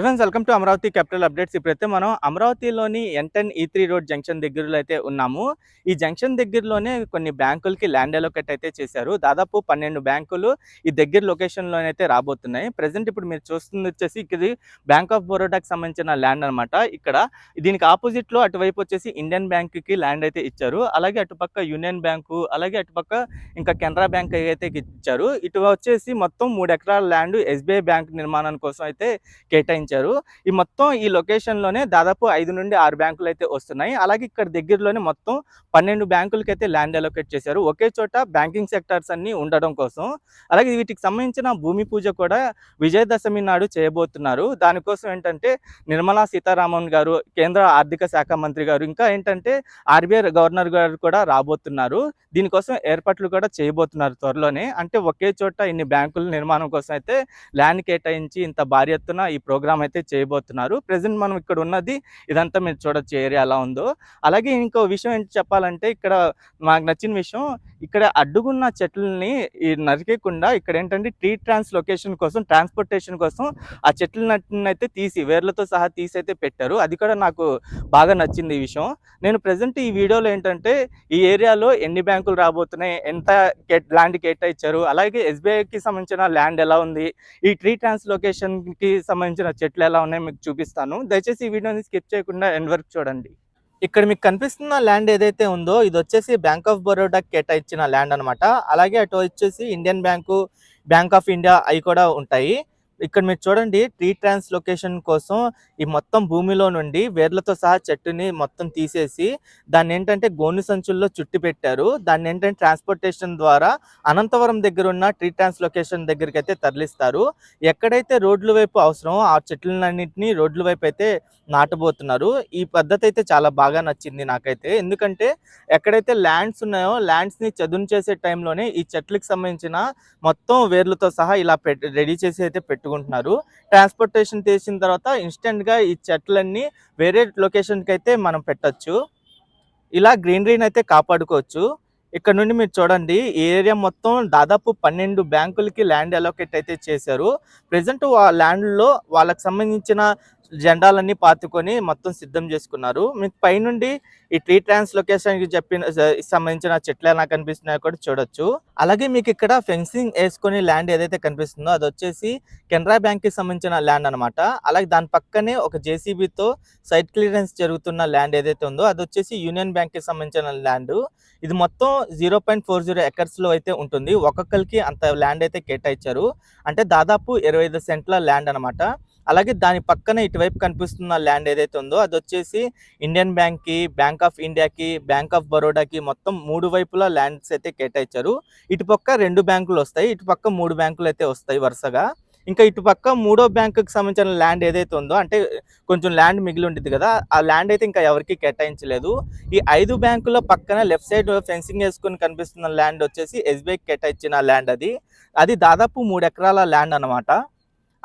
Friends welcome to Amaravati capital updates ఇప్పుడైతే మనం అమరావతిలోని N ten E three road junction దగ్గరలో అయితే ఉన్నాము. ఈ జంక్షన్ దగ్గరలోనే కొన్ని బ్యాంకులకి ల్యాండ్ అలోకేట్ అయితే చేశారు. దాదాపు పన్నెండు బ్యాంకులు ఈ దగ్గర లొకేషన్లోనైతే రాబోతున్నాయి. ప్రజెంట్ ఇప్పుడు మీరు చూస్తుంది వచ్చేసి ఇది బ్యాంక్ ఆఫ్ బరోడాకి సంబంధించిన ల్యాండ్ అనమాట ఇక్కడ దీనికి ఆపోజిట్లో అటువైపు వచ్చేసి ఇండియన్ బ్యాంక్కి ల్యాండ్ అయితే ఇచ్చారు. అలాగే అటుపక్క యూనియన్ బ్యాంకు అలాగే అటుపక్క ఇంకా కెనరా బ్యాంక్ అయితే ఇచ్చారు. ఇటు వచ్చేసి మొత్తం మూడు ఎకరాల ల్యాండ్ ఎస్బీఐ బ్యాంక్ నిర్మాణం కోసం అయితే కేటాయించారు. ఈ మొత్తం ఈ లొకేషన్లోనే దాదాపు ఐదు నుండి ఆరు బ్యాంకులు అయితే వస్తున్నాయి. అలాగే ఇక్కడ దగ్గరలోనే మొత్తం పన్నెండు బ్యాంకులకి అయితే ల్యాండ్ అలొకేట్ చేశారు. ఒకే చోట బ్యాంకింగ్ సెక్టార్స్ అన్ని ఉండడం కోసం. అలాగే వీటికి సంబంధించిన భూమి పూజ కూడా విజయదశమి నాడు చేయబోతున్నారు. దానికోసం ఏంటంటే నిర్మలా సీతారామన్ గారు కేంద్ర ఆర్థిక శాఖ మంత్రి గారు ఇంకా ఏంటంటే ఆర్బీఐ గవర్నర్ గారు కూడా రాబోతున్నారు. దీనికోసం ఏర్పాట్లు కూడా చేయబోతున్నారు త్వరలోనే. అంటే ఒకే చోట ఇన్ని బ్యాంకుల నిర్మాణం కోసం అయితే ల్యాండ్ కేటాయించి ఇంత భారీ ఎత్తున ఈ ప్రోగ్రామ్ అయితే చేయబోతున్నారు. ప్రజెంట్ మనం ఇక్కడ ఉన్నది ఇదంతా మీరు చూడొచ్చు ఏరియా ఎలా ఉందో. అలాగే ఇంకో విషయం ఏంటి చెప్పాలంటే ఇక్కడ నాకు నచ్చిన విషయం ఇక్కడ అడ్డుగున్న చెట్లని నరికేయకుండా ఇక్కడ ఏంటంటే ట్రీ ట్రాన్స్ లొకేషన్ కోసం ట్రాన్స్పోర్టేషన్ కోసం ఆ చెట్లను అయితే తీసి వేర్లతో సహా తీసి అయితే పెట్టారు. అది కూడా నాకు బాగా నచ్చింది ఈ విషయం. నేను ప్రజెంట్ ఈ వీడియోలో ఏంటంటే ఈ ఏరియాలో ఎన్ని బ్యాంకులు రాబోతున్నాయి ఎంత ల్యాండ్ కేటాయించారు అలాగే ఎస్బీఐకి సంబంధించిన ల్యాండ్ ఎలా ఉంది ఈ ట్రీ ట్రాన్స్ లొకేషన్కి సంబంధించిన చెట్లు ఎలా ఉన్నాయో మీకు చూపిస్తాను. దయచేసి ఈ వీడియోని స్కిప్ చేయకుండా ఎండ్ వరకు చూడండి. ఇక్కడ మీకు కనిపిస్తున్న ల్యాండ్ ఏదైతే ఉందో ఇది వచ్చేసి బ్యాంక్ ఆఫ్ బరోడా కేటాయించిన ల్యాండ్ అనమాట అలాగే అటు వచ్చేసి Indian bank bank of India అవి కూడా ఉంటాయి. ఇక్కడ మీరు చూడండి ట్రీ ట్రాన్స్ లొకేషన్ కోసం ఈ మొత్తం భూమిలో నుండి వేర్లతో సహా చెట్టుని మొత్తం తీసేసి దాన్ని ఏంటంటే గోను సంచుల్లో చుట్టి పెట్టారు. దాన్ని ఏంటంటే ట్రాన్స్పోర్టేషన్ ద్వారా అనంతవరం దగ్గర ఉన్న ట్రీ ట్రాన్స్ లొకేషన్ దగ్గరికి అయితే తరలిస్తారు. ఎక్కడైతే రోడ్ల వైపు అవసరమో ఆ చెట్లన్నింటినీ రోడ్ల వైపు అయితే నాటబోతున్నారు. ఈ పద్ధతి అయితే చాలా బాగా నచ్చింది నాకైతే. ఎందుకంటే ఎక్కడైతే ల్యాండ్స్ ఉన్నాయో ల్యాండ్స్ని చదును చేసే టైంలోనే ఈ చెట్లకు సంబంధించిన మొత్తం వేర్లతో సహా ఇలా రెడీ చేసి అయితే పెట్టు పెట్టుకుంటున్నారు. ట్రాన్స్పోర్టేషన్ చేసిన తర్వాత ఇన్స్టెంట్గా ఈ చెట్లన్నీ వేరే లొకేషన్కి అయితే మనం పెట్టొచ్చు. ఇలా గ్రీనరీని అయితే కాపాడుకోవచ్చు. ఇక్కడ నుండి మీరు చూడండి ఈ ఏరియా మొత్తం దాదాపు పన్నెండు బ్యాంకులకి ల్యాండ్ అలోకేట్ అయితే చేశారు. ప్రజెంట్ ల్యాండ్లో వాళ్ళకి సంబంధించిన జెండాలన్నీ పాతుకొని మొత్తం సిద్ధం చేసుకున్నారు. మీకు పైనుండి ఈ ట్రీ ట్రాన్స్ లొకేషన్ చెప్పిన సంబంధించిన చెట్లు ఎలా కనిపిస్తున్నాయో కూడా చూడొచ్చు. అలాగే మీకు ఇక్కడ ఫెన్సింగ్ వేసుకొని ల్యాండ్ ఏదైతే కనిపిస్తుందో అది వచ్చేసి కెనరా బ్యాంక్కి సంబంధించిన ల్యాండ్ అనమాట అలాగే దాని పక్కనే ఒక జేసీబీతో సైట్ క్లియరెన్స్ జరుగుతున్న ల్యాండ్ ఏదైతే ఉందో అది వచ్చేసి యూనియన్ బ్యాంక్కి సంబంధించిన ల్యాండ్ ఇది మొత్తం జీరో పాయింట్ ఫోర్ జీరో ఎకర్స్లో అయితే ఉంటుంది. ఒక్కొక్కరికి అంత ల్యాండ్ అయితే కేటాయించారు. అంటే దాదాపు ఇరవై ఐదు సెంట్ల ల్యాండ్ అనమాట అలాగే దాని పక్కన ఇటువైపు కనిపిస్తున్న ల్యాండ్ ఏదైతే ఉందో అది వచ్చేసి ఇండియన్ బ్యాంక్కి బ్యాంక్ ఆఫ్ ఇండియాకి బ్యాంక్ ఆఫ్ బరోడాకి మొత్తం మూడు వైపులా ల్యాండ్స్ అయితే కేటాయించారు. ఇటుపక్క రెండు బ్యాంకులు వస్తాయి ఇటుపక్క మూడు బ్యాంకులు అయితే వస్తాయి వరుసగా. ఇంకా ఇటుపక్క మూడో బ్యాంకుకి సంబంధించిన ల్యాండ్ ఏదైతే ఉందో అంటే కొంచెం ల్యాండ్ మిగిలి ఉంటుంది కదా ఆ ల్యాండ్ అయితే ఇంకా ఎవరికి కేటాయించలేదు. ఈ ఐదు బ్యాంకుల పక్కన లెఫ్ట్ సైడ్ ఫెన్సింగ్ వేసుకొని కనిపిస్తున్న ల్యాండ్ వచ్చేసి ఎస్బీఐకి కేటాయించిన ల్యాండ్ అది. అది దాదాపు మూడు ఎకరాల ల్యాండ్ అన్నమాట.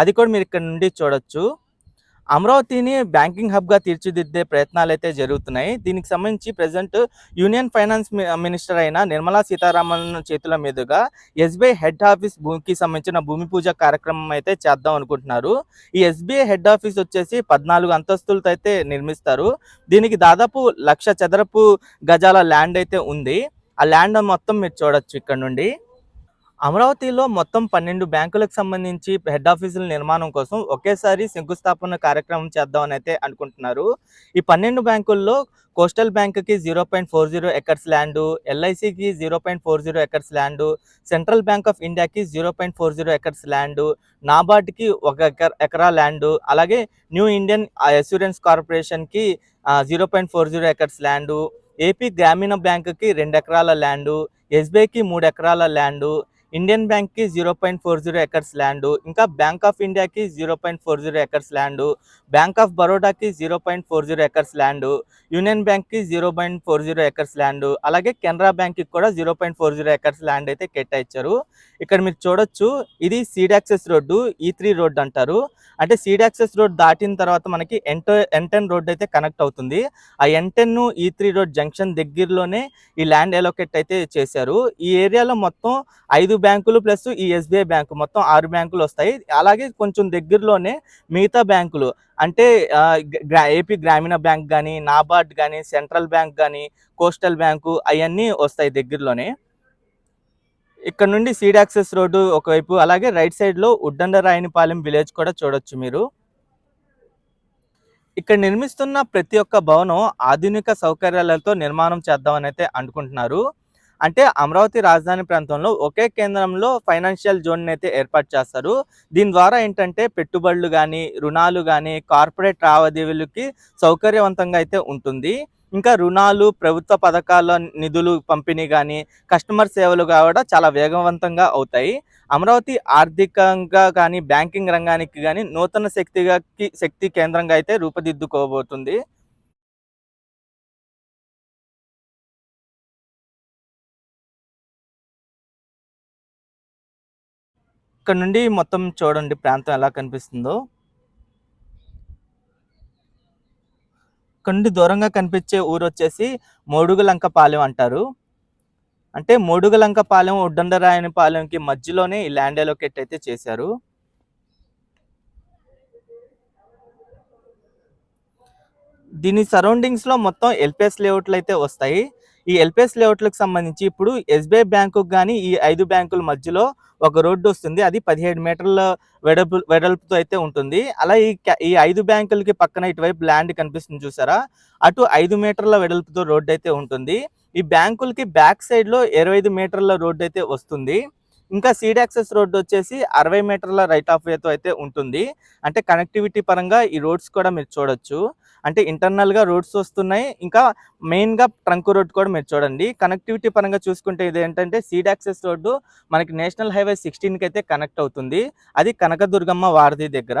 అది కూడా మీరు ఇక్కడ నుండి చూడొచ్చు. అమరావతిని బ్యాంకింగ్ హబ్గా తీర్చిదిద్దే ప్రయత్నాలు అయితే జరుగుతున్నాయి. దీనికి సంబంధించి ప్రజెంట్ యూనియన్ ఫైనాన్స్ మినిస్టర్ అయిన నిర్మలా సీతారామన్ చేతుల మీదుగా ఎస్బీఐ హెడ్ ఆఫీస్ భూమికి సంబంధించిన భూమి పూజ కార్యక్రమం అయితే చేద్దాం అనుకుంటున్నారు. ఈ ఎస్బీఐ హెడ్ ఆఫీస్ వచ్చేసి పద్నాలుగు అంతస్తులతో అయితే నిర్మిస్తారు. దీనికి దాదాపు లక్ష చదరపు గజాల ల్యాండ్ అయితే ఉంది. ఆ ల్యాండ్ మొత్తం మీరు చూడొచ్చు ఇక్కడ నుండి. అమరావతిలో మొత్తం పన్నెండు బ్యాంకులకు సంబంధించి హెడ్ ఆఫీసుల నిర్మాణం కోసం ఒకేసారి శంకుస్థాపన కార్యక్రమం చేద్దామని అయితే అనుకుంటున్నారు. ఈ పన్నెండు బ్యాంకుల్లో కోస్టల్ బ్యాంక్కి zero point four zero acres land ఎల్ఐసికి zero point four zero acres land central bank of ఇండియాకి zero point four zero acres land నాబార్డ్కి ఒక ఎకర్ ఎకరా ల్యాండ్ అలాగే న్యూ ఇండియన్ అస్యూరెన్స్ కార్పొరేషన్కి zero point four zero acres land AP Grameena బ్యాంకుకి రెండు ఎకరాల land ఎస్బీఐకి మూడు ఎకరాల ల్యాండ్ ఇండియన్ బ్యాంక్కి zero point four zero acres land ఇంకా బ్యాంక్ ఆఫ్ ఇండియాకి zero point four zero acres land bank of బరోడాకి zero point four zero acres land union బ్యాంక్కి zero point four zero acres land అలాగే కెనరా బ్యాంక్కి కూడా zero point four zero acres land అయితే కేటాయించారు. ఇక్కడ మీరు చూడొచ్చు ఇది seed access road E three road అంటారు. అంటే సీడాక్సెస్ రోడ్ దాటిన తర్వాత మనకి ఎంటో ఎంటెన్ రోడ్ అయితే కనెక్ట్ అవుతుంది. ఆ ఎంటెన్ ఈ త్రీ రోడ్ జంక్షన్ దగ్గరలోనే ఈ ల్యాండ్ ఎలోకేట్ అయితే చేశారు. ఈ ఏరియాలో మొత్తం ఐదు బ్యాంకులు ప్లస్ ఈ ఎస్బీఐ బ్యాంకు. మొత్తం ఆరు బ్యాంకులు వస్తాయి. అలాగే కొంచెం దగ్గరలోనే మిగతా బ్యాంకులు. అంటే ఏపీ గ్రామీణ బ్యాంక్ కానీ నాబార్డ్ కానీ సెంట్రల్ బ్యాంక్ కానీ కోస్టల్ బ్యాంకు అవన్నీ వస్తాయి దగ్గరలోనే. ఇక్కడ నుండి సీడ్ యాక్సెస్ రోడ్డు ఒకవైపు అలాగే రైట్ సైడ్లో ఉడ్డండరాయనిపాలెం ఉడ్డండ విలేజ్ కూడా చూడొచ్చు మీరు. ఇక్కడ నిర్మిస్తున్న ప్రతి ఒక్క భవనం ఆధునిక సౌకర్యాలతో నిర్మాణం చేద్దామని అయితే అనుకుంటున్నారు. అంటే అమరావతి రాజధాని ప్రాంతంలో ఒకే కేంద్రంలో ఫైనాన్షియల్ జోన్ అయితే ఏర్పాటు చేస్తారు. దీని ద్వారా ఏంటంటే పెట్టుబడులు కానీ రుణాలు కానీ కార్పొరేట్ లావాదేవీలకి సౌకర్యవంతంగా అయితే ఉంటుంది. ఇంకా రుణాలు ప్రభుత్వ పథకాల నిధులు పంపిణీ కానీ కస్టమర్ సేవలు కూడా చాలా వేగవంతంగా అవుతాయి. అమరావతి ఆర్థికంగా కానీ బ్యాంకింగ్ రంగానికి కానీ నూతన శక్తిగా శక్తి కేంద్రంగా అయితే రూపుదిద్దుకోబోతుంది. ఇక్కడ నుండి మొత్తం చూడండి ప్రాంతం ఎలా కనిపిస్తుందో. ఇక్కడ నుండి దూరంగా కనిపించే ఊరు వచ్చేసి మోడుగులంకపాలెం అంటారు. అంటే మోడుగులంకపాలెం ఉడ్డండరాయని పాలెంకి మధ్యలోనే ఈ ల్యాండ్ ఎలోకేట్ అయితే చేశారు. దీని సరౌండింగ్స్లో మొత్తం ఎల్పిఎస్ లేఅవుట్లు అయితే వస్తాయి. ఈ ఎల్పిఎస్ లేఅవుట్లకు సంబంధించి ఇప్పుడు ఎస్బీఐ బ్యాంకు కానీ ఈ ఐదు బ్యాంకుల మధ్యలో ఒక రోడ్డు వస్తుంది. అది పదిహేడు మీటర్ల వెడల్పు వెడల్పుతో అయితే ఉంటుంది. అలా ఈ ఈ ఐదు బ్యాంకులకి పక్కన ఇటువైపు ల్యాండ్ కనిపిస్తుంది చూసారా? అటు ఐదు మీటర్ల వెడల్పుతో రోడ్డు అయితే ఉంటుంది. ఈ బ్యాంకులకి బ్యాక్ సైడ్లో ఇరవై ఐదు మీటర్ల రోడ్డు అయితే వస్తుంది. ఇంకా సీడ్ యాక్సెస్ రోడ్డు వచ్చేసి అరవై మీటర్ల రైట్ ఆఫ్ వేతో అయితే ఉంటుంది. అంటే కనెక్టివిటీ పరంగా ఈ రోడ్స్ కూడా మీరు చూడొచ్చు. అంటే ఇంటర్నల్గా రోడ్స్ వస్తున్నాయి. ఇంకా మెయిన్గా ట్రంక్ రోడ్ కూడా మీరు చూడండి. కనెక్టివిటీ పరంగా చూసుకుంటే ఇది ఏంటంటే సీడ్ యాక్సెస్ రోడ్డు మనకి నేషనల్ హైవే సిక్స్టీన్కి అయితే కనెక్ట్ అవుతుంది. అది కనకదుర్గమ్మ వారధి దగ్గర.